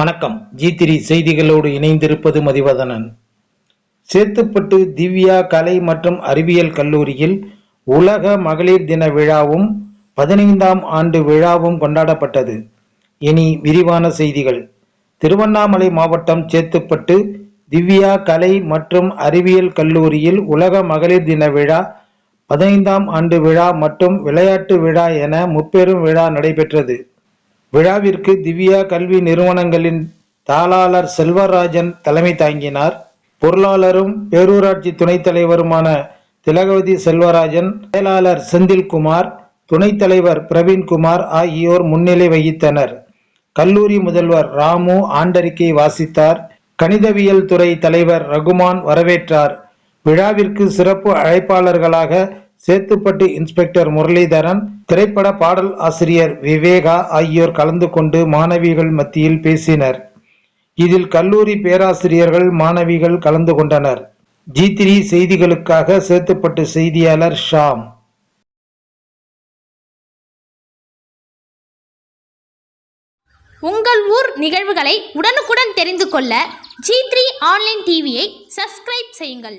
வணக்கம். ஜி திரி செய்திகளோடு இணைந்திருப்பது மதிவதனன். சேத்துப்பட்டு திவ்யா கலை மற்றும் அறிவியல் கல்லூரியில் உலக மகளிர் தின விழாவும் பதினைந்தாம் ஆண்டு விழாவும் கொண்டாடப்பட்டது. இனி விரிவான செய்திகள். திருவண்ணாமலை மாவட்டம் சேத்துப்பட்டு திவ்யா கலை மற்றும் அறிவியல் கல்லூரியில் உலக மகளிர் தின விழா பதினைந்தாம் ஆண்டு விழா மற்றும் விளையாட்டு விழா என முப்பெரும் விழா நடைபெற்றது. விழாவிற்கு திவ்யா கல்வி நிறுவனங்களின் தாளாளர் செல்வராஜன் தலைமை தாங்கினார். பொருளாளரும் பேரூராட்சி துணைத் தலைவருமான திலகவதி செல்வராஜன் செயலாளர் செந்தில்குமார் துணைத் தலைவர் பிரவீன்குமார் ஆகியோர் முன்னிலை வகித்தனர். கல்லூரி முதல்வர் ராமு ஆண்டறிக்கை வாசித்தார். கணிதவியல் துறை தலைவர் ரகுமான் வரவேற்றார். விழாவிற்கு சிறப்பு அழைப்பாளர்களாக சேத்துப்பட்டு இன்ஸ்பெக்டர் முரளிதரன் திரைப்பட பாடல் ஆசிரியர் விவேகா ஆகியோர் கலந்து கொண்டு மாணவிகள் மத்தியில் பேசினர். இதில் கல்லூரி பேராசிரியர்கள் மாணவிகள் கலந்து கொண்டனர். ஜி த்ரீ செய்திகளுக்காக சேத்துப்பட்டு செய்தியாளர் ஷாம். உங்கள் ஊர் நிகழ்வுகளை உடனுக்குடன் தெரிந்து கொள்ள ஜி த்ரீ ஆன்லைன் டிவியை சப்ஸ்கிரைப் செய்யுங்கள்.